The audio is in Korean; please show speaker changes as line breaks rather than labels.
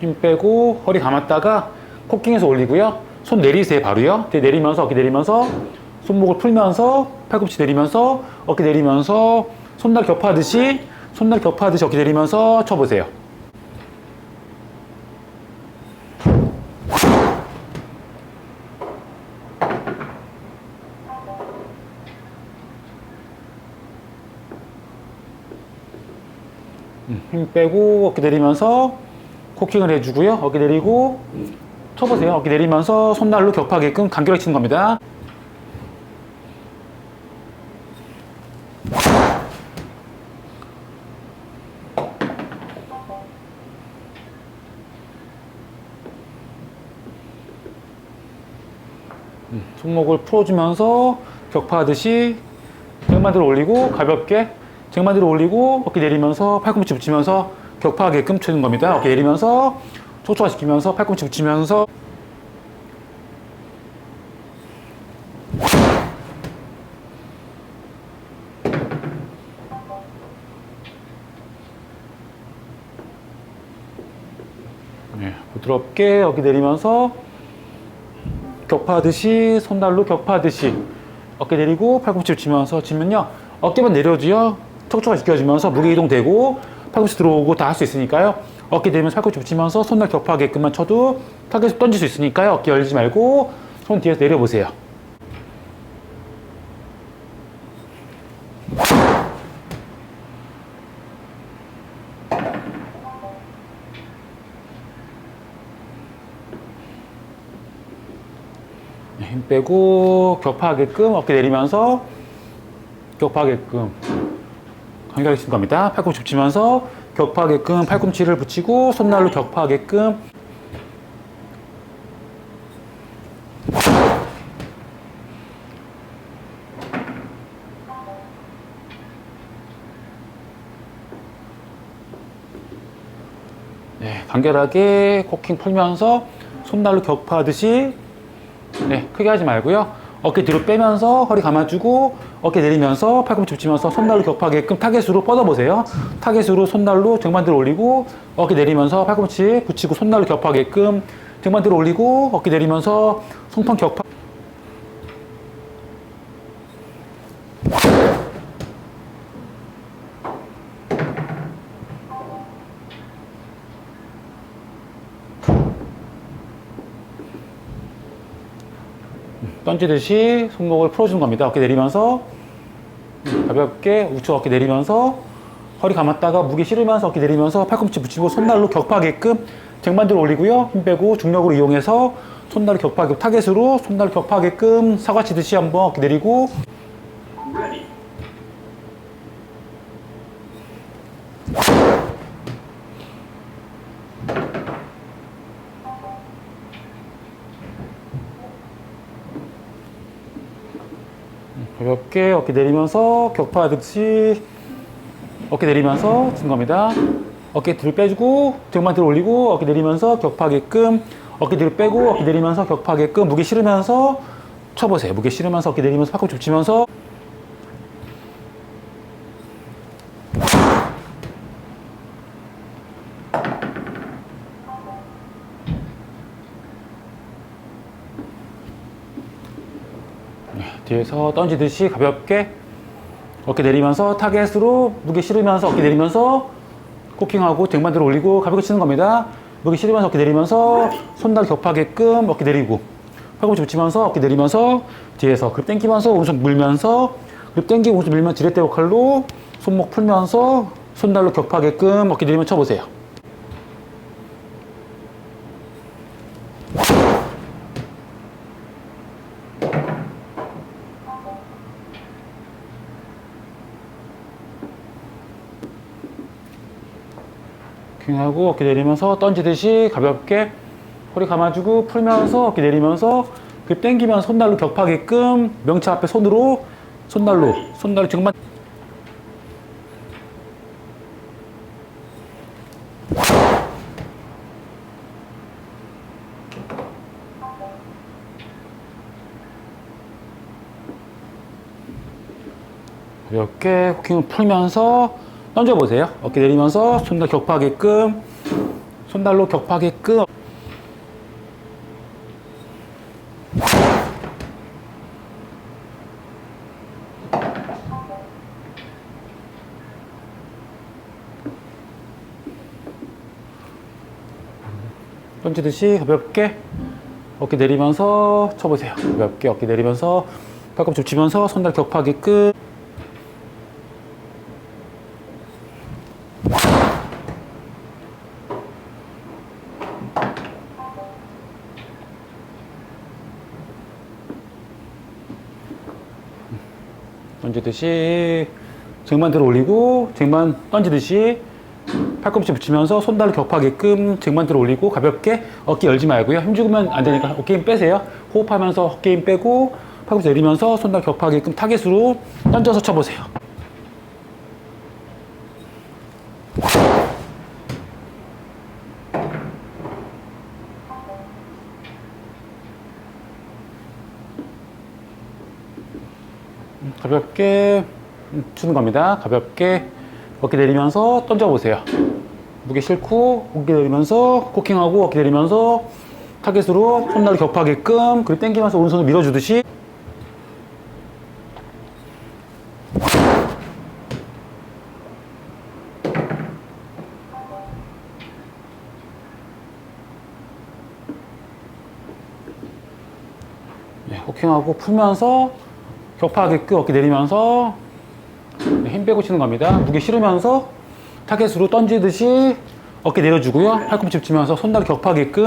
힘 빼고 허리 감았다가 코킹해서 올리고요. 손 내리세요 바로요. 내리면서 어깨 내리면서 손목을 풀면서 팔꿈치 내리면서 어깨 내리면서 손날 겹하듯이 손날 겹하듯이 어깨 내리면서 쳐보세요. 음, 힘 빼고 어깨 내리면서 코킹을 해주고요. 어깨 내리고 쳐보세요. 어깨 내리면서 손날로 격하게끔 간결하게 치는 겁니다. 음, 손목을 풀어주면서 격파하듯이 쟁반대로 올리고 가볍게 쟁반대로 올리고 어깨 내리면서 팔꿈치 붙이면서 격파하게끔 치는 겁니다. 어깨 내리면서 촉촉화시키면서 팔꿈치 붙이면서. 네, 부드럽게 어깨 내리면서 격파하듯이 손날로 격파하듯이 어깨 내리고 팔꿈치 치면서 치면요. 어깨만 내려도요. 척추가 지켜지면서 무게 이동되고 팔꿈치 들어오고 다 할 수 있으니까요. 어깨 내리면서 팔꿈치 붙이면서 손날 격파하게끔만 쳐도 타겟 던질 수 있으니까요. 어깨 열지 말고 손 뒤에서 내려보세요. 네, 힘 빼고 격파하게끔 어깨 내리면서 격파하게끔 간결하게 치는 겁니다. 팔꿈치 붙이면서 격파하게끔 팔꿈치를 붙이고 손날로 격파하게끔 네, 간결하게 코킹 풀면서 손날로 격파하듯이 네, 크게 하지 말고요. 어깨 뒤로 빼면서 허리 감아주고 어깨 내리면서 팔꿈치 붙이면서 손날로 격하게끔 타겟으로 뻗어보세요. 타겟으로 손날로 정반대로 올리고 어깨 내리면서 팔꿈치 붙이고 손날로 격하게끔 정반대로 올리고 어깨 내리면서 송판 격파 던지듯이 손목을 풀어주는 겁니다. 어깨 내리면서 가볍게 우측 어깨 내리면서 허리 감았다가 무게 실으면서 어깨 내리면서 팔꿈치 붙이고 손날로 격파하게끔 쟁반대로 올리고요. 힘 빼고 중력으로 이용해서 손날을 격파하게 타겟으로 손날을 격파하게끔 사과 치듯이 한번 어깨 내리고 가볍게 어깨 내리면서 격파하듯이 어깨 내리면서 친 겁니다. 어깨 뒤로 빼주고 등만 뒤로 올리고 어깨 내리면서 격파하게끔 어깨 뒤로 빼고 어깨 내리면서 격파하게끔 무게 실으면서 쳐보세요. 무게 실으면서 어깨 내리면서 팔꿈치 붙이면서 뒤에서 던지듯이 가볍게 어깨 내리면서 타겟으로 무게 실으면서 어깨 내리면서 코킹하고 등반대로 올리고 가볍게 치는 겁니다. 무게 실으면서 어깨 내리면서 손날 격하게끔 어깨 내리고 팔꿈치 붙이면서 어깨 내리면서 뒤에서 그립 당기면서 오른손 물면서 그립 당기고 오른손 밀면 지렛대 역할로 손목 풀면서 손날로 격하게끔 어깨 내리면 쳐보세요. 킹하고 어깨 내리면서 던지듯이 가볍게 허리 감아주고 풀면서 어깨 내리면서 그 당기면 손날로 격하게끔 명치 앞에 손으로 손날로 손날로 정말 가볍게 코킹을 풀면서 던져보세요. 어깨 내리면서 손날 격하게끔 손달로 격파게끔 던지듯이 가볍게 어깨 내리면서 쳐보세요. 가볍게 어깨 내리면서 팔꿈치 붙이면서 손달 격파게끔 던지듯이 쟁반 들어 올리고 쟁반 던지듯이 팔꿈치 붙이면서 손다리 격하게끔 쟁반 들어 올리고 가볍게 어깨 열지 말고요. 힘 주면 안 되니까 어깨 힘 빼세요. 호흡하면서 어깨 힘 빼고 팔꿈치 내리면서 손다리 격하게끔 타겟으로 던져서 쳐보세요. 가볍게 추는 겁니다. 가볍게 어깨 내리면서 던져보세요. 무게 싣고 어깨 내리면서 코킹하고 어깨 내리면서 타겟으로 손날을 격하게끔 그리고 당기면서 오른손을 밀어주듯이 예, 호킹하고 풀면서 격파하게끔 어깨 내리면서 네, 힘 빼고 치는 겁니다. 무게 실으면서 타겟으로 던지듯이 어깨 내려주고요. 팔꿈치 붙이면서 손다리 격파하게끔